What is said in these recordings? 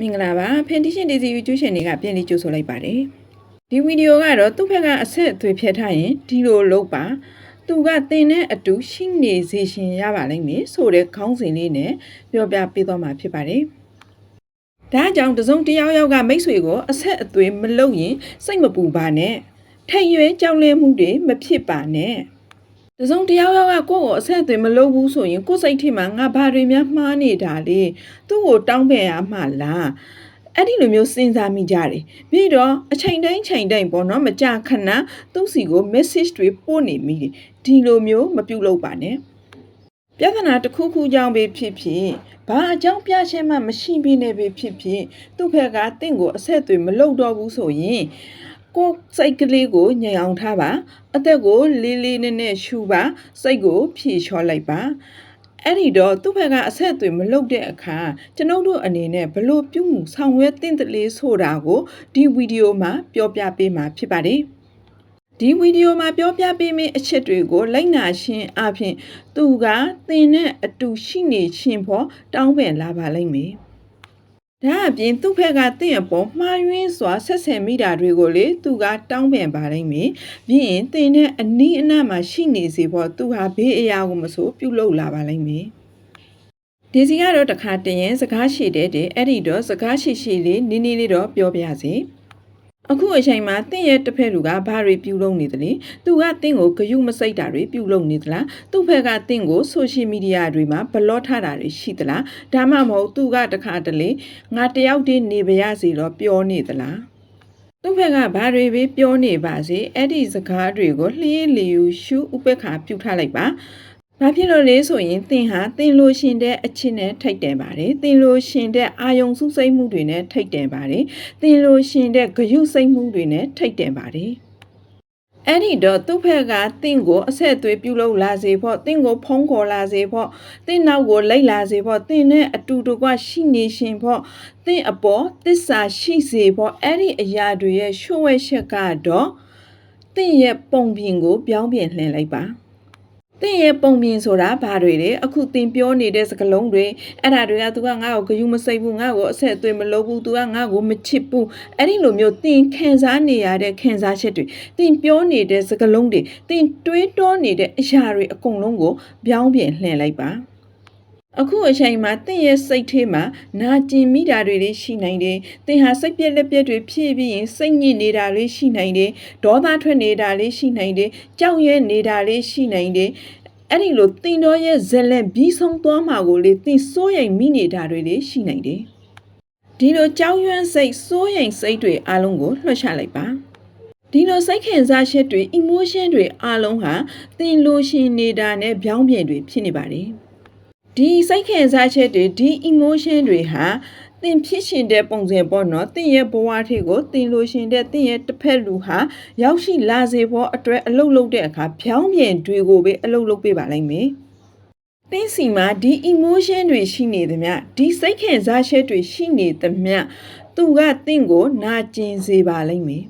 မင်္ဂလာပါဖန်တီရှင်ဒီစီယူကျူးရှင်တွေကပြန်လေးကြိုဆိုလိုက်ပါတယ်ဒီဗီဒီယိုကတော့သူ့ဘက်ကအဆက်အသွေးဖျက်ထားရင်ဒီလိုလုပ်ပါသူကတင်တဲ့အတူရှိနေစေရှင်ရပါလိမ့်မယ်ဆိုတဲ့ခေါင်းစဉ်လေးနဲ့ပြောပြပေးသွားမှာဖြစ်ပါတယ်ဒါကြောင့်တစုံတစ်ယောက်ယောက်ကမိတ်ဆွေကိုအဆက်အသွေးမလုပ်ရင်စိတ်မပူပါနဲ့ထိတ်ရွဲကြောက်လဲမှုတွေမဖြစ်ပါနဲ့ တစုံတစ်ယောက်ယောက်ကကိုယ့်ကိုအဆက်အသွေးမလုပ်ဘူးဆိုရင်ကိုယ့်စိတ်ထဲမှာငါဘာတွေများမှားနေတာလေသူ့ကိုတောင်းပန်ရမှာလားအဲ့ဒီလိုမျိုးစဉ်းစားမိကြတယ်ပြီးတော့အချိန်တိုင်းချိန်တိုင်းပေါ့နော်မကြာခဏသူ့စီကို message တွေပို့နေမိတယ်ဒီလိုမျိုးမပြုတ်လို့ပါနဲ့ပြဿနာတစ်ခုခုကြောင့်ပဲဖြစ်ဖြစ်ဘာအကြောင်းပြချက်မှမရှိဘဲနဲ့ပဲဖြစ်ဖြစ်သူ့ဘက်ကတင့်ကိုအဆက်အသွေးမလုပ်တော့ဘူးဆိုရင် ကိုယ်စိတ်ကလေးကိုညင်အောင်ထားပါအသက်ကိုလေးလေးနက်နက်ရှူပါစိတ်ကိုဖြေလျှော့လိုက်ပါအဲ့ဒီတော့သူ့ဘက်ကအဆက်အသွေးမလုပ်တဲ့အခါကျွန်ုပ်တို့အနေနဲ့ဘလို့ပြုမှုဆောင်ရွက်သင့်တယ်လေဆိုတာကိုဒီဗီဒီယိုမှာပြောပြပေးမှာဖြစ်ပါတယ်ဒီဗီဒီယိုမှာပြောပြပေးမယ့်အချက်တွေကိုလိုက်နာရှင်းအပြင်သူကသင်နဲ့အတူရှိနေခြင်းဖို့တောင်းပန်လာပါလိမ့်မယ် ဒါအပြင်သူ့ဘက်ကတင့်အပေါ်မှားယွင်းစွာဆက်ဆံမိတာတွေကိုလေသူကတောင်းပန်ပါလိမ့်မယ်ပြီးရင်သင်နဲ့အနီးအနားမှာရှိနေစေဖို့သူဟာဘေးအရာကိုမဆိုပြုလုပ်လာပါလိမ့်မယ်ဒီစီကတော့တခါတည်းရင်စကားရှိတဲ့တဲ့အဲ့ဒီတော့စကားရှိရှိလေးနင်းနေလေးတော့ပြောပြစီ အခုအချိန်မှာတင့်ရဲ့တစ်ဖက်လူကဘာတွေပြုလုပ်နေသလဲသူကတင့်ကိုဂယုမစိတ်တာတွေပြုလုပ်နေသလားသူ့ဖက်ကတင့်ကိုဆိုရှယ်မီဒီယာတွေမှာဘလော့ထားတာတွေရှိသလားဒါမှမဟုတ်သူကတခါတလေငါတယောက်တည်းနေပါရစီတော့ပြောနေသလားသူ့ဘက်ကဘာတွေပဲပြောနေပါစေအဲ့ဒီစကားတွေကိုလှင်းလျူရှုဥပက္ခပြုထားလိုက်ပါ ဘာဖြစ်လို့လဲဆိုရင်သင်ဟာသင်လိုရှင်တဲ့အချစ်နဲ့ထိတ်တယ်ပါတယ်သင်လိုရှင်တဲ့အာယုံစုစိတ်မှုတွေနဲ့ထိတ်တယ်ပါတယ်သင်လိုရှင်တဲ့ဂယုစိတ်မှုတွေနဲ့ထိတ်တယ်ပါတယ်အဲ့ဒီတော့သူ့ဘက်ကတင့်ကိုအဆက်အသွေးပြုလုပ်လာစေဖို့တင့်ကိုဖုံးခေါ်လာစေဖို့တင့်နောက်ကိုလိုက်လာစေဖို့တင့်နဲ့အတူတကွရှိနေရှင်ဖို့တင့်အပေါ်တစ္ဆာရှိစေဖို့အဲ့ဒီအရာတွေရဲ့ရှုဝဲချက်ကတော့တင့်ရဲ့ပုံပြင်ကိုပြောင်းပြင်လှည့်လိုက်ပါ တင့်ရဲ့ပုံပြင်ဆိုတာဘာတွေလဲအခုတင်ပြောနေတဲ့စကားလုံးတွေအဲ့ဒါတွေက तू ကငါ့ကိုဂယုမစိတ်ဘူးငါ့ကိုအဆက်အသွေးမလုပ်ဘူး तू ကငါ့ကိုမချစ်ဘူးအဲ့ဒီလိုမျိုးတင်ခံစားနေရတဲ့ခံစားချက်တွေတင်ပြောနေတဲ့စကားလုံးတွေတင်တွေးတောနေတဲ့အရာတွေအကုန်လုံးကိုပြောင်းပြင်လှည့်လိုက်ပါ အခုအချိန်မှာတင့်ရဲ့စိတ်ထဲမှာနာကျင်မိတာတွေလေးရှိနိုင်တယ်။တင်ဟာစိတ်ပြက်လက်ပြက်တွေဖြစ်ပြီးရင်စိတ်ညစ်နေတာလေးရှိနိုင်တယ်။ဒေါသထွက်နေတာလေးရှိနိုင်တယ်။ကြောက်ရွံ့နေတာလေးရှိနိုင်တယ်။အဲ့ဒီလိုတင်တော်ရဲ့ဇက်လက်ပြီးဆုံးသွားမှာကိုလေတင်စိုးရိမ်မိနေတာတွေလေးရှိနိုင်တယ်။ဒီလိုကြောက်ရွံ့စိတ်စိုးရိမ်စိတ်တွေအလုံးကိုလွှတ်ချလိုက်ပါ။ဒီလိုစိတ်ခံစားချက်တွေ emotion တွေအလုံးဟာသင်လိုရှင်နေတာနဲ့ပြောင်းပြန်တွေဖြစ်နေပါတယ်။ ဒီစိတ်ခံစားချက်တွေဒီ emotion တွေဟာသင်ဖြစ်ရှင်တဲ့ပုံစံပေါ့နော်သင်ရဲ့ဘဝထေကိုသင်လိုရှင်တဲ့သင်ရဲ့တစ်ဖက်လူဟာရောက်ရှိလာစေဖို့အတွက်အလုပ်လုပ်တဲ့အခါပြောင်းပြန်တွေကိုပဲအလုပ်လုပ်ပေးပါလိမ့်မယ်။တင်းစီမှာဒီ emotion တွေရှိနေသမျှဒီစိတ်ခံစားချက်တွေရှိနေသမျှသူကတင့်ကိုနာကျင်စေပါလိမ့်မယ်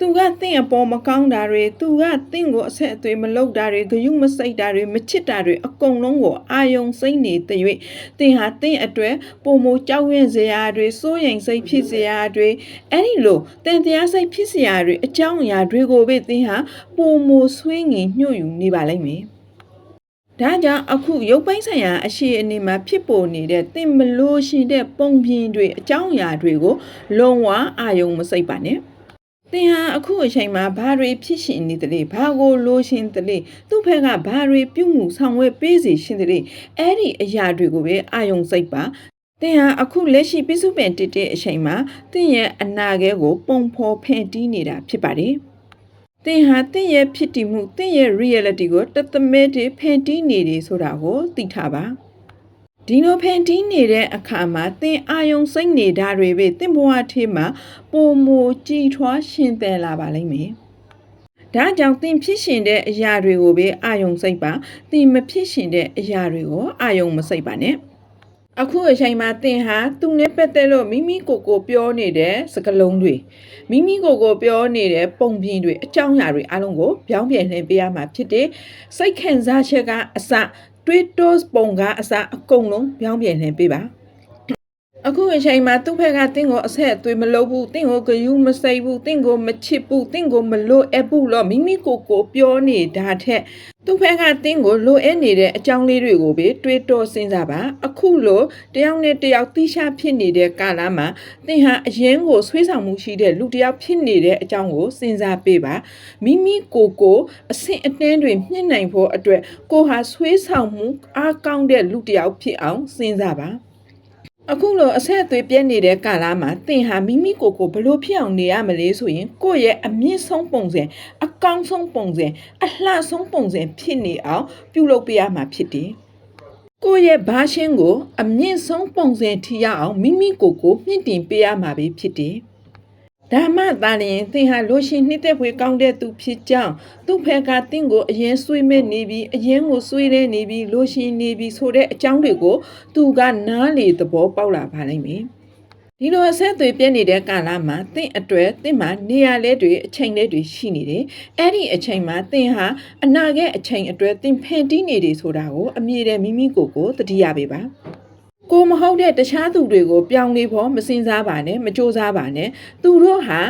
သူကတင့်အပေါ်မကောင်းတာတွေသူကတင့်ကိုအဆက်အသွေးမလုပ်တာတွေဂယုမစိတ်တာတွေမချစ်တာတွေအကုန်လုံးကိုအာယုံစိတ်နေတဲ့၍တင်ဟာတင့်အတွက်ပုံမကြောက်ရွံ့စရာတွေစိုးရိမ်စိတ်ဖြစ်စရာတွေအဲ့ဒီလိုတန်တရားစိတ်ဖြစ်စရာတွေအကြောင်းအရာတွေကိုပဲတင်ဟာပုံမဆွေးငင်ညှို့ယူနေပါလိမ့်မယ်ဒါကြောင့်အခုရုပ်ပိုင်းဆိုင်ရာအရှိအနေမှာဖြစ်ပေါ်နေတဲ့သင်မလို့ရှိတဲ့ပုံပြင်တွေအကြောင်းအရာတွေကိုလုံးဝအာယုံမစိတ်ပါနဲ့သ င်ဟာအခုအချိန်မှာဘာတွေဖြစ်ရှင်နေတယ်လဲဘာကိုလိုရှင်တယ်လဲသူ့ဘက်ကဘာတွေပြုမှုဆောင်ရွက်ပေးစီရှင်တယ်လဲအဲ့ဒီအရာတွေကိုပဲအာယုံစိတ်ပါသင်ဟာအခုလက်ရှိပြစုပင်တက်တဲ့အချိန်မှာသင်ရဲ့အနာဂတ်ကို ပုံဖော်ဖန်တီးနေတာဖြစ်ပါတယ်သင်ဟာသင်ရဲ့ဖြစ်တည်မှုသင်ရဲ့ reality ကိုတသက်မဲတည်းဖန်တီးနေတယ်ဆိုတာကိုသိထားပါ ဒီလိုဖန်တီးနေတဲ့အခါမှာသင်အာယုံစိတ်နေတာတွေပဲသင်ဘဝထဲမှာပုံမကြည်ထွားရှင်သန်လာပါလိမ့်မယ်ဒါကြောင့်သင်ဖြစ်ရှင်တဲ့အရာတွေကိုပဲအာယုံစိတ်ပါသင်မဖြစ်ရှင်တဲ့အရာတွေကိုအာယုံမစိတ်ပါနဲ့အခုအချိန်မှာသင်ဟာသူနဲ့ပတ်သက်လို့မိမိကိုယ်ကိုပြောနေတဲ့စကားလုံးတွေမိမိကိုယ်ကိုပြောနေတဲ့ပုံပြင်တွေအကြောင်းအရာတွေအားလုံးကိုပြောင်းပြန်လှည့်ပေးရမှာဖြစ်တယ်။စိတ်ခံစားချက်ကအစ တွေးတောပုံကအစအကုန်လုံးပြောင်းပြန်လှည့်ပေးပါ အခုအချိန်မှာသူ့ဘက်ကတင့်ကိုအဆက်အသွေးမလုပ်ဘူးတင့်ကိုဂယုမစိတ်ဘူးတင့်ကိုမချစ်ဘူးတင့်ကိုမလို့အပ်ဘူးလို့မိမိကိုယ်ကိုပြောနေတာထက်သူ့ဘက်ကတင့်ကိုလိုအပ်နေတဲ့အကြောင်းလေးတွေကိုပဲတွေးတောစဉ်းစားပါအခုလိုတယောက်နဲ့တယောက်တိကျဖြစ်နေတဲ့ကာလမှာသင်ဟာအရင်ကိုဆွေးဆောင်မှုရှိတဲ့လူတစ်ယောက်ဖြစ်နေတဲ့အကြောင်းကိုစဉ်းစားပေးပါမိမိကိုယ်ကိုအဆင့်အတန်းတွေမြင့်နိုင်ဖို့အတွက်ကိုဟာဆွေးဆောင်မှုအားကောင်းတဲ့လူတစ်ယောက်ဖြစ်အောင်စဉ်းစားပါ အခုလိုအဆက်အသွေးပြည့်နေတဲ့ကာလမှာသင်ဟာမိမိကိုယ်ကိုဘလို့ဖြစ်အောင်နေရမလဲဆိုရင်ကိုယ့်ရဲ့အမြင့်ဆုံးပုံစံအကောင်းဆုံးပုံစံအလှဆုံးပုံစံဖြစ်နေအောင်ပြုလုပ်ပေးရမှာဖြစ်တယ်။ကိုယ့်ရဲ့ဘာရှင်းကို အမြင့်ဆုံးပုံစံထီရအောင်မိမိကိုယ်ကိုမြင့်တင်ပေးရမှာပဲဖြစ်တယ်။ ဒါမှသာလျှင်သင်ဟာလို့ရှိရင်နှစ်သက်ဖွယ်ကောင်းတဲ့သူဖြစ်ကြောင်းသူ့ဖက်ကသင်ကိုအရင်ဆွေးမဲ့နေပြီးအရင်ကိုဆွေးရဲနေပြီးလို့ရှိရင်နေပြီးဆိုတဲ့အကြောင်းတွေကိုသူကနားလေသဘောပေါက်လာပါလိမ့်မယ်။ဒီလိုအဆက်အသွေးပြည့်နေတဲ့ကာလမှာသင်အတွက်သင်မှာနေရာလဲတွေအချိန်လဲတွေရှိနေတယ်။အဲ့ဒီအချိန်မှာသင်ဟာအနာဂတ်အချိန်အတွက်သင်ဖန်တီးနေတယ်ဆိုတာကိုအမြဲတမ်းမိမိကိုယ်ကိုသတိရပေးပါ။ ကိုမဟုတ်တဲ့တခြားသူတွေကိုပြောင်းလဲဖို့မစင်စားပါနဲ့မကြိုးစားပါနဲ့သူတို့ဟာ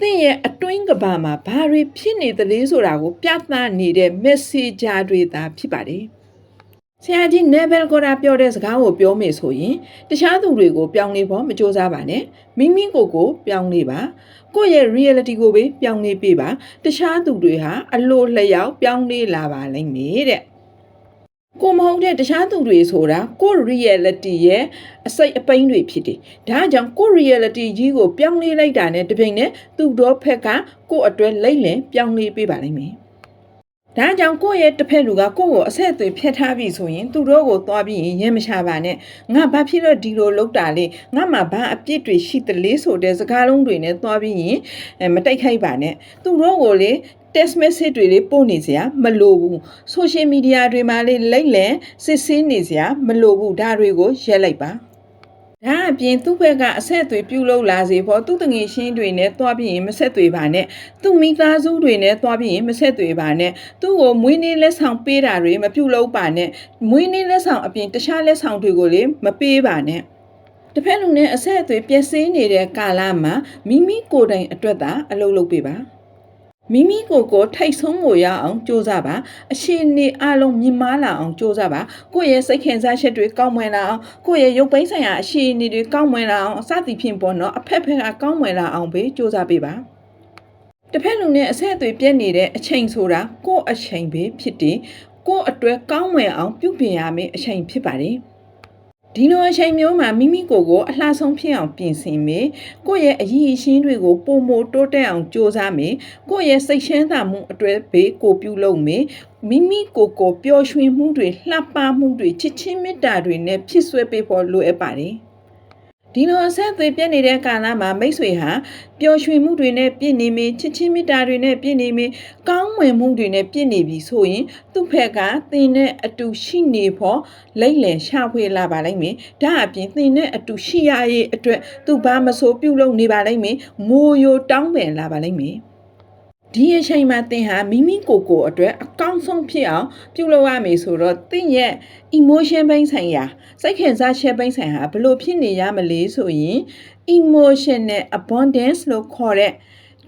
သင်ရဲ့အတွင်းကဘာမှာဘာတွေဖြစ်နေသလဲဆိုတာကိုပြသနေတဲ့ messenger တွေသာဖြစ်ပါတယ်ဆရာကြီး Nebel ကပြောတဲ့စကားကိုပြောမယ်ဆိုရင်တခြားသူတွေကိုပြောင်းလဲဖို့မကြိုးစားပါနဲ့မိမိကိုယ်ကိုပြောင်းလဲပါကိုယ့်ရဲ့ reality ကိုပဲပြောင်းလဲပေးပါတခြားသူတွေဟာအလိုလျောက်ပြောင်းလဲလာပါလိမ့်မယ်တဲ့ ကိုမဟုတ်တဲ့တခြားသူတွေဆိုတာကိုယ့် reality ရဲ့အစိတ်အပိုင်းတွေဖြစ်တယ်။ဒါကြောင့်ကိုယ့် reality ကြီးကိုပြောင်းလဲလိုက်တာနဲ့တပြိုင်နက်သူတို့ဖက်ကကိုယ့်အတွက်လိမ့်လင်ပြောင်းလဲပေးပါလိမ့်မယ်။ဒါကြောင့်ကိုယ့်ရဲ့တစ်ဖက်လူကကိုယ့်ကိုအဆက်အသွေးဖျက်ထားပြီဆိုရင်သူတို့ကိုသွားပြီးရင်ရဲမချပါနဲ့။ငါဘာဖြစ်လို့ဒီလိုလုပ်တာလဲ။ငါမှဘာအပြစ်တွေရှိသလဲဆိုတဲ့စကားလုံးတွေနဲ့သွားပြီးရင်အဲမတိုက်ခိုက်ပါနဲ့။သူတို့ကိုလေ text message တွေလေးပို့နေစရာမလိုဘူး social media တွေမှာလေးလိမ့်လည်စစ်ဆေးနေစရာမလိုဘူးဒါတွေကိုရက်လိုက်ပါဒါအပြင်သူ့ဘက်ကအဆက်အသွေးပြုလုပ်လာစေဖို့သူ့တငယ်ချင်းတွေနဲ့တွားပြီးရင်မဆက်သွေးပါနဲ့သူ့မိသားစုတွေနဲ့တွားပြီးရင်မဆက်သွေးပါနဲ့သူ့ကိုမွေးနေ့လက်ဆောင်ပေးတာတွေမပြုလုပ်ပါနဲ့မွေးနေ့လက်ဆောင်အပြင်တခြားလက်ဆောင်တွေကိုလေမပေးပါနဲ့တစ်ဖက်လူနဲ့အဆက်အသွေးပျက်စီးနေတဲ့ကာလမှာမိမိကိုယ်တိုင်အတွက်သာအလုပ်လုပ်ပေးပါ မိမိကိုယ်ကိုထိတ်ဆုံးကိုရအောင်ကြိုးစားပါအရှိနေအလုံးမြင်မာလာအောင်ကြိုးစားပါကိုယ့်ရဲ့စိတ်ခင်စားချက်တွေကောင်းမွန်လာအောင်ကိုယ့်ရဲ့ရုပ်ပိုင်းဆိုင်ရာအရှိနေတွေကောင်းမွန်လာအောင်အစသည်ဖြင့်ပေါ့နော်အဖက်ဖက်ကကောင်းမွန်လာအောင်ပဲကြိုးစားပေးပါတစ်ဖက်လူနဲ့အဆက်အသွေးပြည့်နေတဲ့အချိန်ဆိုတာကိုယ့်အချိန်ပဲဖြစ်တယ်ကိုယ့်အတွက်ကောင်းမွန်အောင်ပြုပြင်ရမယ့်အချိန်ဖြစ်ပါတယ် ဒီလိုအချိန်မျိုးမှာမိမိကိုယ်ကိုအလှဆုံးဖြစ်အောင်ပြင်ဆင်မေကိုယ့်ရဲ့အရည်အချင်းတွေကိုပုံမတိုးတက်အောင်ကြိုးစားမေကိုယ့်ရဲ့စိတ်ရှင်းသာမှုအတွက်ဘေးကိုပြုလုပ်မေမိမိကိုယ်ကိုပျော်ရွှင်မှုတွေလှပမှုတွေချစ်ချင်းမေတ္တာတွေနဲ့ဖြစ်ဆွဲပေးဖို့လိုအပ်ပါတယ်ဒီလိုအဆက်အသွေးပြည့်နေတဲ့ကာလမှာမိတ်ဆွေဟာပျော်ရွှင်မှုတွေနဲ့ပြည့်နေမေချစ်ချင်းမေတ္တာတွေနဲ့ပြည့်နေမေကောင်း မွန်မှုတွေနဲ့ပြည့်နေပြီဆိုရင်သူ့ဖက်ကသင်နဲ့အတူရှိနေဖို့လိမ့်လည်ရှာဖွေလာပါလိမ့်မယ်ဒါအပြင်သင်နဲ့အတူရှိရရဲ့အတွက်သူဘာမဆိုပြုလုပ်နေပါလိမ့်မယ်မိုးယိုတောင်းပန်လာပါလိမ့်မယ်ဒီအချိန်မှာသင်ဟာမိမိကိုယ်ကိုယ်အတွက်အကောင်းဆုံးဖြစ်အောင်ပြုလုပ်ရမယ်ဆိုတော့သင်ရဲ့ emotion ဘိုင်းဆိုင်ရာစိတ်ခံစားချက်ဘိုင်းဆိုင်ရာဘယ်လိုဖြစ်နေရမလဲဆိုရင် emotional abundance လို့ခေါ်တဲ့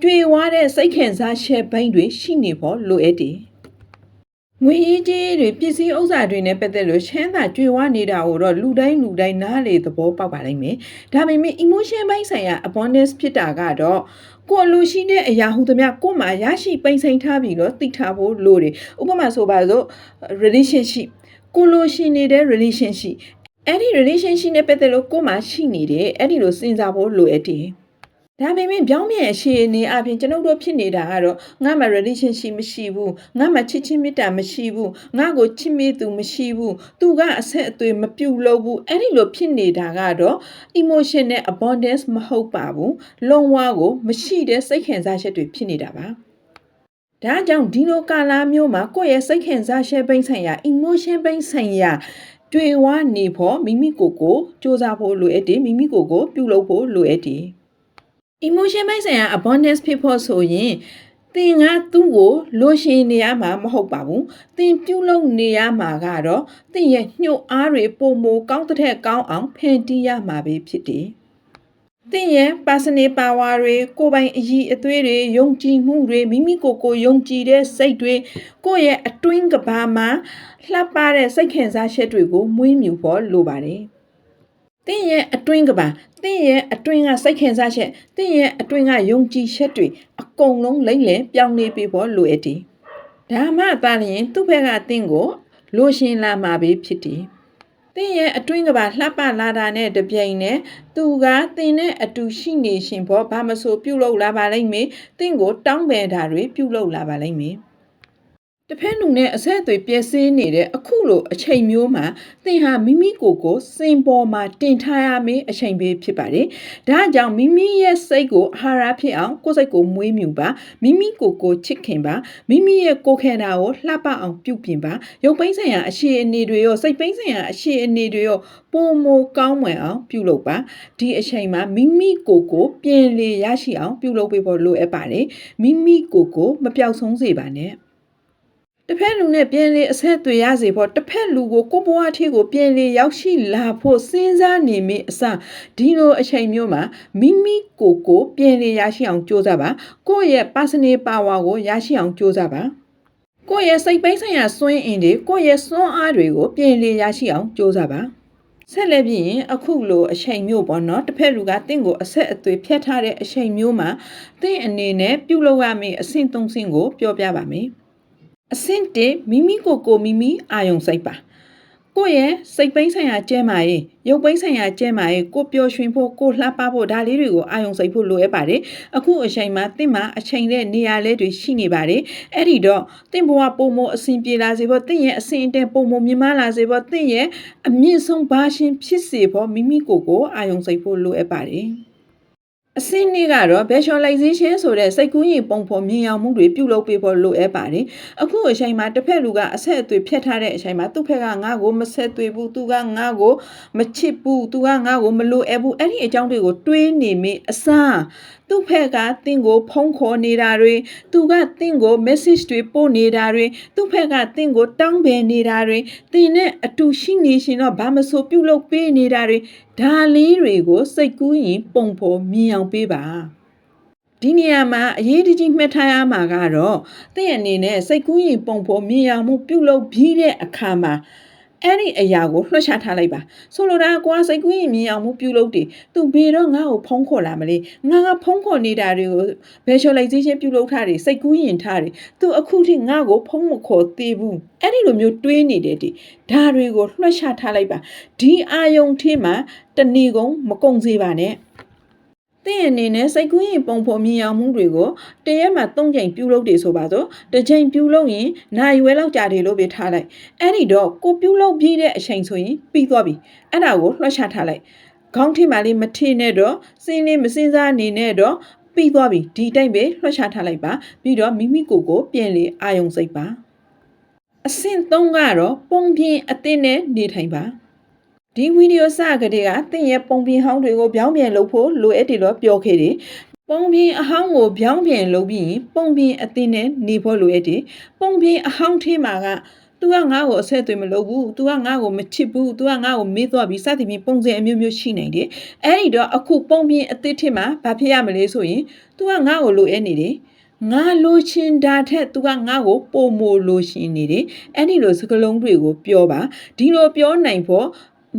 တွေ့ဝါတဲ့စိတ်ခံစားချက်ဘိုင်းတွေရှိနေဖို့လိုအပ်တယ်ငွေရေးကြေးတွေပစ္စည်းဥစ္စာတွေနဲ့ပတ်သက်လို့ချမ်းသာကြွေဝနေတာကိုတော့လူတိုင်းလူတိုင်းနားလေသဘောပေါက်ပါလိမ့်မယ်။ဒါပေမဲ့ emotion ဘိုင်းဆိုင်ရာ abundance ဖြစ်တာကတော့ကိုယ်လူရှိတဲ့အရာဟုသမျှကိုယ်မှာရရှိပိန်ဆိုင်ထားပြီးတော့သိထားဖို့လိုတယ်။ဥပမာဆိုပါစို့ relationship ကိုယ်လိုရှိနေတဲ့ relationship အဲ့ဒီ relationship နဲ့ပတ်သက်လို့ကိုယ်မှာရှိနေတယ်အဲ့ဒီလိုစဉ်းစားဖို့လိုအပ်တယ်။ ဒါပေမဲ့ပြောင်းပြန်အခြေအနေအပြင်ကျွန်ုပ်တို့ဖြစ်နေတာကတော့ငါမှ relationship မရှိဘူးငါမှချစ်ချင်းမေတ္တာမရှိဘူးငါကိုချစ်မိသူမရှိဘူးသူကအဆက်အသွေးမပြုတ်လို့ဘူးအဲ့ဒီလိုဖြစ်နေတာကတော့ emotional abundance မဟုတ်ပါဘူးလုံးဝကိုမရှိတဲ့စိတ်ခံစားချက်တွေဖြစ်နေတာပါဒါကြောင့်ဒီလိုကာလမျိုးမှာကိုယ့်ရဲ့စိတ်ခံစားချက်ပိုင်းဆိုင်ရာ emotion ပိုင်းဆိုင်ရာတွေ့ဝနေဖို့မိမိကိုယ်ကိုစူးစမ်းဖို့လိုအပ်တယ်မိမိကိုယ်ကိုပြုလုပ်ဖို့လိုအပ်တယ် emotion ဘိုင်းဆိုင်ရာ abundance ဖြစ်ဖို့ဆိုရင်သင်ကသူ့ကိုလိုရှင်နေရမှာမဟုတ်ပါဘူးသင်ပြုလုပ်နေရမှာကတော့သင်ရဲ့ညှို့အားတွေပုံမကောင်းတဲ့ထက်ကောင်းအောင်ဖန်တီးရမှာပဲဖြစ်တယ်သင်ရဲ့ personal power တွေကိုယ်ပိုင်အည်အသွေးတွေယုံကြည်မှုတွေမိမိကိုယ်ကိုယုံကြည်တဲ့စိတ်တွေကိုယ့်ရဲ့အတွင်းကဘာမှာလှပတဲ့စိတ်ခံစားချက်တွေကိုမွေးမြူဖို့လိုပါတယ် သင်ရဲ့အတွင်းကဘာသင်ရဲ့အတွင်းကစိတ်ခံစားချက်သင်ရဲ့အတွင်းကယုံကြည်ချက်တွေအကုန်လုံးလိမ့်လည်ပြောင်းလဲပေးဖို့လိုအပ်တယ်ဒါမှသာလျှင်သူ့ဘက်ကသင်ကိုလိုရှင်လာမှာပဲဖြစ်တယ်သင်ရဲ့အတွင်းကဘာလှပလာတာနဲ့တပြိုင်နက်သူကသင်နဲ့အတူရှိနေရှင်ဖို့ဘာမဆိုပြုတ်လောက်လာပါလိမ့်မယ်သင်ကိုတောင်းပန်တာတွေပြုတ်လောက်လာပါလိမ့်မယ် တစ်ဖက်လူနဲ့အဆက်အသွေးပြည့်စည်နေတဲ့အခုလိုအချိန်မျိုးမှာသင်ဟာမိမိကိုယ်ကိုစင်ပေါ်မှာတင်ထားရမယ့်အချိန်ပဲဖြစ်ပါတယ်။ဒါကြောင့်မိမိရဲ့စိတ်ကိုအာဟာရဖြစ်အောင်ကိုယ်စိတ်ကိုမွေးမြူပါမိမိကိုယ်ကိုချစ်ခင်ပါမိမိရဲ့ကိုယ်ခန္ဓာကိုလှပအောင်ပြုပြင်ပါရုပ်ပိုင်းဆိုင်ရာအခြေအနေတွေရောစိတ်ပိုင်းဆိုင်ရာအခြေအနေတွေရောပုံမကောင်းမွန်အောင်ပြုလုပ်ပါဒီအချိန်မှာမိမိကိုယ်ကိုပြင်လေရရှိအောင်ပြုလုပ်ပေးဖို့လိုအပ်ပါတယ်မိမိကိုယ်ကိုမပျောက်ဆုံးစေပါနဲ့ တစ်ဖက်လူနဲ့ပြန်လေအဆက်အသွေးရစေဖို့တစ်ဖက်လူကိုကိုယ့်ဘဝအထီကိုပြန်လေရောက်ရှိလာဖို့စဉ်းစားနေမိအစဒီလိုအချိန်မျိုးမှာမိမိကိုယ်ကိုပြန်လေရရှိအောင်ကြိုးစားပါကိုယ့်ရဲ့ personal power ကိုရရှိအောင်ကြိုးစားပါကိုယ့်ရဲ့စိတ်ပိုင်းဆိုင်ရာစွမ်းအင်တွေကိုယ့်ရဲ့စွမ်းအားတွေကိုပြန်လေရရှိအောင်ကြိုးစားပါဆက်လက်ပြီးရင်အခုလိုအချိန်မျိုးပေါ့နော်တစ်ဖက်လူကတင့်ကိုအဆက်အသွေးဖြတ်ထားတဲ့အချိန်မျိုးမှာတင့်အနေနဲ့ပြုလုပ်ရမယ့်အဆင့်သုံးဆင့်ကိုပြောပြပါမယ် အဆင့်1မိမိကိုယ်ကိုမိမိအာယုံစိတ်ပါကိုယ့်ရဲ့စိတ်ပိုင်းဆိုင်ရာကျဲမာရေးရုပ်ပိုင်းဆိုင်ရာကျဲမာရေးကိုပျော်ရွှင်ဖို့ကိုလှပဖို့ဒါလေးတွေကိုအာယုံစိတ်ဖို့လိုအပ်ပါတယ်အခုအချိန်မှာတင့်မှာအချိန်တဲ့နေရာလေးတွေရှိနေပါတယ်အဲ့ဒီတော့တင့်ဘဝပုံမအဆင်ပြေလာစေဖို့တင့်ရဲ့အဆင်အတန်ပုံမမြင်မလာစေဖို့တင့်ရဲ့အမြင့်ဆုံးဘာရှင်ဖြစ်စေဖို့မိမိကိုယ်ကိုအာယုံစိတ်ဖို့လိုအပ်ပါတယ် အစင်းနေ့ကတော့ visualization ဆိုတဲ့စိတ်ကူးရင်ပုံဖော်မြင်အောင်မှုတွေပြုလုပ်ပေးဖို့လိုအပ်ပါတယ်။အခုအချိန်မှာတစ်ဖက်လူကအဆက်အသွေးဖြတ်ထားတဲ့အချိန်မှာသူ့ဖက်ကငါ့ကိုမဆက်သွေးဘူးသူကငါ့ကိုမချစ်ဘူးသူကငါ့ကိုမလိုအပ်ဘူးအဲ့ဒီအကြောင်းတွေကိုတွေးနေမိအစား သူ့ဖက်ကတင့်ကိုဖုံးခေါ်နေတာတွေသူကတင့်ကို message တွေပို့နေတာတွေသူ့ဖက်ကတင့်ကိုတောင်းပန်နေတာတွေတင်နဲ့အတူရှိနေရှင်တော့ဘာမဆိုပြုလုပ်ပေးနေတာတွေဒါလေးတွေကိုစိတ်ကူးရင်ပုံဖော်မြင်အောင်ပေးပါဒီနေရာမှာအရေးတကြီးမှတ်ထားရမှာကတော့တင့်အနေနဲ့စိတ်ကူးရင်ပုံဖော်မြင်အောင်မှုပြုလုပ်ပြီးတဲ့အခါမှာ အဲ့ဒီအရာကိုလွှတ်ချထားလိုက်ပါဆိုလိုတာကွာစိတ်ကူးရင်မြင်အောင်မှုပြုလုပ်တယ်သူဘယ်တော့ငါ့ကိုဖုံးခေါ်လာမလဲငါကဖုံးခေါ်နေတာတွေကို visualization ပြုလုပ်ထားတယ်စိတ်ကူးရင်ထားတယ်သူအခုထိငါ့ကိုဖုံးမခေါ်သေးဘူးအဲ့ဒီလိုမျိုးတွေးနေတယ်ဒီဒါတွေကိုလွှတ်ချထားလိုက်ပါဒီအာယုံထဲမှာတဏီကုံမကုံစေပါနဲ့သ င်အနေနဲ့စိတ်ကူးရင်ပုံဖော်မြင်အောင်မှုတွေကိုတရက်မှာ၃ချိန်ပြုလုပ်တယ်ဆိုပါတော့တစ်ချိန်ပြုလုပ်ရင်နိုင်ဝဲလောက်ကြာတယ်လို့ပဲထားလိုက်အဲ့ဒီတော့ကိုပြုလုပ်ပြီးတဲ့အချိန်ဆိုရင်ပြီးသွားပြီအဲ့ဒါကိုလွှတ်ချထားလိုက်ခေါင်းထိမှလေးမထင်းနဲ့တော့စင်းလေးမစင်းစားနေနဲ့တော့ပြီးသွားပြီဒီတိုင်းပဲလွှတ်ချထားလိုက်ပါပြီးတော့မိမိကိုယ်ကိုပြင်လေအာယုံစိတ်ပါအဆင့်3ကတော့ပုံပြင်အသင်းနဲ့နေထိုင်ပါ ဒီဗီဒီယိုစကတည်းကသင်ရဲ့ပုံပြင်ဟောင်းတွေကိုပြောင်းပြန်လုပ်ဖို့လိုအပ်တယ်လို့ပြောခဲ့တယ်ပုံပြင်အဟောင်းကိုပြောင်းပြန်လုပ်ပြီးရင်ပုံပြင်အသင်းနဲ့နေဖို့လိုအပ်တယ်ပုံပြင်အဟောင်းထဲမှာကသူကငါ့ကိုအဆက်အသွယ်မလုပ်ဘူး။ तू ကငါ့ကိုမချစ်ဘူး။ तू ကငါ့ကိုမေးသွားပြီးစသဖြင့်ပုံစံအမျိုးမျိုးရှိနိုင်တယ်။အဲ့ဒီတော့အခုပုံပြင်အသစ်ထစ်မှာဘာဖြစ်ရမလဲဆိုရင် तू ကငါ့ကိုလိုအပ်နေတယ်။ငါလိုချင်တာထက် तू ကငါ့ကိုပုံမိုလိုချင်နေတယ်။အဲ့ဒီလိုစကလုံးတွေကိုပြောပါ။ဒီလိုပြောနိုင်ဖို့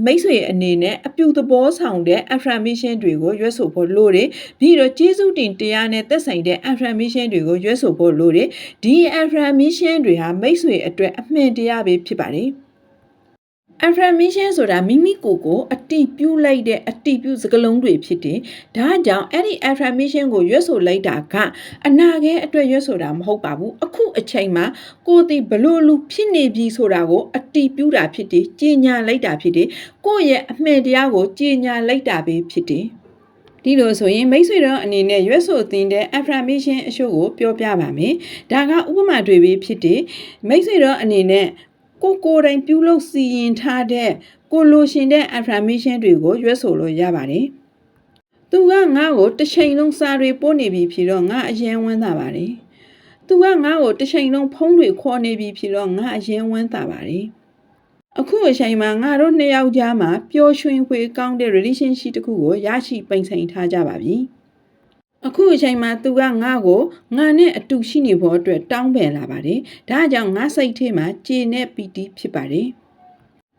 မိတ်ဆွေအနေနဲ့အပြူသဘောဆောင်တဲ့ affirmation တွေကိုရွတ်ဆိုဖို့လိုတယ်ပြီးတော့ကျေးဇူးတင်တရားနဲ့သက်ဆိုင်တဲ့ affirmation တွေကိုရွတ်ဆိုဖို့လိုတယ်ဒီ affirmation တွေဟာမိတ်ဆွေအတွက်အမှန်တရားပဲဖြစ်ပါတယ် affirmation ဆိုတာမိမိကိုယ်ကိုအတိပြုလိုက်တဲ့အတိပြုစကားလုံးတွေဖြစ်တယ်။ဒါကြောင့်အဲ့ဒီ affirmation ကိုရွတ်ဆိုလိုက်တာကအနာဂတ်အတွက်ရွတ်ဆိုတာမဟုတ်ပါဘူး။အခုအချိန်မှာကိုယ်ဒီဘလို့လူဖြစ်နေပြီဆိုတာကိုအတိပြုတာဖြစ်တယ်။ကြေညာလိုက်တာဖြစ်တယ်။ကိုယ့်ရဲ့အမှန်တရားကိုကြေညာလိုက်တာပဲဖြစ်တယ်။ဒီလိုဆိုရင်မိတ်ဆွေတော်အနေနဲ့ရွက်ဆိုတင်တဲ့ affirmation အချို့ကိုပြောပြပါမယ်။ဒါကဥပမာတွေပဲဖြစ်တယ်။မိတ်ဆွေတော်အနေနဲ့ ကိုကိုယ်တိုင်ပြုလုပ်စီရင်ထားတဲ့ကိုလိုရှင်တဲ့ affirmation တွေကိုရွတ်ဆိုလို့ရပါတယ်။သူကငါ့ကိုတစ်ချိန်လုံးစာတွေပို့နေပြီဖြစ်တော့ငါအယံဝမ်းသာပါတယ်သူကငါ့ကိုတစ်ချိန်လုံးဖုံးတွေခေါ်နေပြီဖြစ်တော့ငါအရင်ဝမ်းသာပါတယ်အခုအချိန်မှာငါတို့နှစ်ယောက်ကြားမှာပျော်ရွှင်ဖွေကောင်းတဲ့ relationship တစ်ခုကိုရရှိပိန်ဆိုင်ထားကြပါပြီ အခုအချိန်မှာသူကငါ့ကိုငါနဲ့အတူရှိနေဖို့အတွက်တောင်းပန်လာပါတယ်ဒါကြောင့်ငါစိတ်ထဲမှာကျေနပ်ပီတိဖြစ်ပါတယ်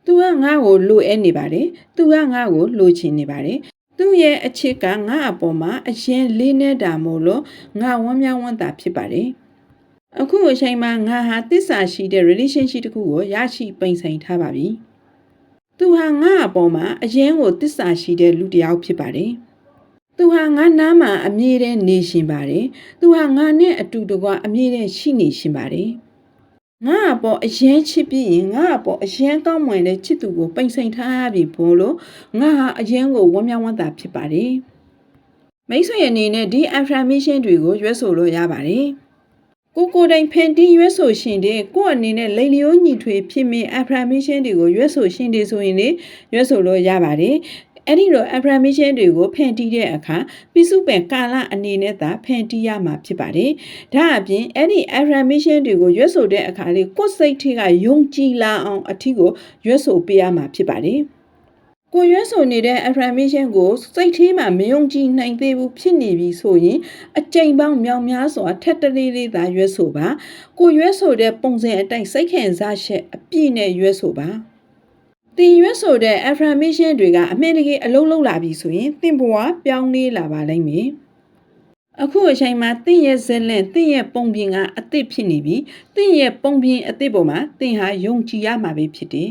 သူကငါ့ကိုလိုအပ်နေပါတယ်သူကငါ့ကိုလိုချင်နေပါတယ်သူ့ရဲ့အချစ်ကငါ့အပေါ်မှာအရင်လေးနေတာမို့လို့ငါဝမ်းမြောက်ဝမ်းသာဖြစ်ပါတယ်။အခုအချိန်မှာငါဟာတစ္ဆာရှိတဲ့ relationship တစ်ခုကိုရရှိပိန်ဆိုင်ထားပါပြီ။သူဟာငါ့အပေါ်မှာအရင်ကိုတစ္ဆာရှိတဲ့လူတစ်ယောက်ဖြစ်ပါတယ်။ သူဟာငါနားမှာအမြဲတမ်းနေရှင်ပါတယ်။သူဟာငါနဲ့အတူတကွအမြဲတမ်းရှိနေရှင်ပါတယ်။ငါအပေါ်အရင်ချစ်ပြီးရင်ငါအပေါ်အရင်ကောင်းမွန်တဲ့ချစ်သူကိုပိန်ဆိုင်ထားရပြီဘို့လို့ငါဟာအရင်ကိုဝမ်းမြောက်ဝမ်းသာဖြစ်ပါတယ်မိတ်ဆွေအနေနဲ့ဒီ affirmation တွေကိုရွေးဆိုလို့ရပါတယ်ကိုကိုယ်တိုင်ဖန်တီးရွေးဆိုရှင်တဲ့ကိုယ့်အနေနဲ့လိန်လျိုးညီထွေဖြစ်မင်း affirmation တွေကိုရွေးဆိုရှင်တယ်ဆိုရင်လေရွေးဆိုလို့ရပါတယ် အဲ့ဒီလို affirmation တွေကိုဖန်တီးတဲ့အခါပိစုပန်ကာလအနေနဲ့သာဖန်တီးရမှာဖြစ်ပါတယ်။ဒါအပြင်အဲ့ဒီ affirmation တွေကိုရွတ်ဆိုတဲ့အခါလေးကိုယ်စိတ်ထဲကယုံကြည်လာအောင်အထီးကိုရွတ်ဆိုပေးရမှာဖြစ်ပါတယ်။ကိုရွတ်ဆိုနေတဲ့ affirmation ကိုစိတ်ထဲမှာမယုံကြည်နိုင်သေးဘူးဖြစ်နေပြီဆိုရင်အကြိမ်ပေါင်းမြောင်များစွာထက်တလေးလေးသာရွတ်ဆိုပါကိုရွတ်ဆိုတဲ့ပုံစံအတိုင်းစိတ်ခံစားချက်အပြည့်နဲ့ရွတ်ဆိုပါ တင်ရွက်ဆိုတဲ့ affirmation တွေကအမှန်တကယ်အလုံးလုံးလာပြီဆိုရင်သင်ဘဝပြောင်းလဲလာပါလိမ့်မယ်။အခုအချိန်မှာသင်ရဲ့ဇက်လန့်သင်ရဲ့ပုံပြင်ကအသစ်ဖြစ်နေပြီ။သင်ရဲ့ပုံပြင်အသစ်ပေါ်မှာသင်ဟာယုံကြည်ရမှာပဲဖြစ်တယ်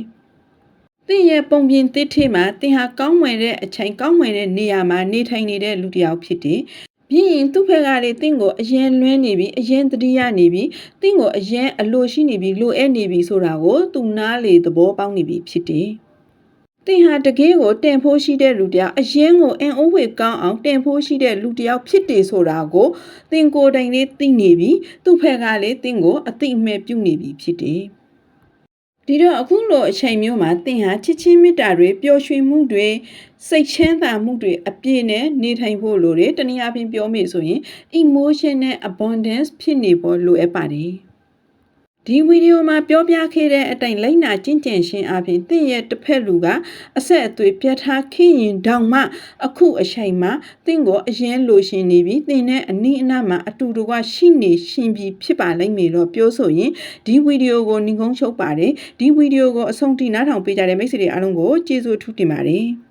။သင်ရဲ့ပုံပြင်သစ်ထဲမှာသင်ဟာကောင်းမွန်တဲ့အချိန်ကောင်းမွန်တဲ့နေရာမှာနေထိုင်နေတဲ့လူတစ်ယောက်ဖြစ်တယ်။ ပြီးရင်သူ့ဖက်ကလေတင့်ကိုအရင်လွှမ်းနေပြီအရင်တတိယနေပြီတင့်ကိုအရင်အလိုရှိနေပြီလိုအပ်နေပြီဆိုတာကိုသူနားလေသဘောပေါက်နေပြီဖြစ်တယ်။တင်ဟာတကယ်ကိုတင်ဖိုးရှိတဲ့လူတစ်ယောက်အရင်ကိုအင်အိုးဝေကောင်းအောင်တင်ဖိုးရှိတဲ့လူတစ်ယောက်ဖြစ်တယ်ဆိုတာကိုတင်ကိုယ်တိုင်လေးသိနေပြီသူ့ဖက်ကလည်းတင်ကိုအသိအမဲ့ပြုနေပြီဖြစ်တယ်။ ဒီတော့အခုလိုအချိန်မျိုးမှာသင်ဟာချစ်ချင်းမေတ္တာတွေပျော်ရွှင်မှုတွေစိတ်ချမ်းသာမှုတွေအပြည့်နဲ့နေထိုင်ဖို့လိုတယ်တနည်းအားဖြင့်ပြောမယ်ဆိုရင် emotional abundance ဖြစ်နေဖို့လိုအပ်ပါတယ် ဒီဗီဒီယိုမှာပြောပြခဲ့တဲ့အတိုင်းလိုက်နာကျင့်ကြံခြင်းအပြင်တင့်ရဲ့တစ်ဖက်လူကအဆက်အသွေးပြတ်ထားခင်ရင်တောင်မှအခုအချိန်မှာတင့်ကိုအရင်လိုရှင်နေပြီးတင်တဲ့အနည်းအနားမှာအတူတူကရှိနေရှင်ပြီးဖြစ်ပါလိမ့်မယ်လို့ပြောဆိုရင်ဒီဗီဒီယိုကိုညီကုန်းချုပ်ပါတယ်ဒီဗီဒီယိုကိုအဆုံးထိနားထောင်ပေးကြတဲ့မိတ်ဆွေတွေအားလုံးကိုကျေးဇူးထူးတင်ပါတယ်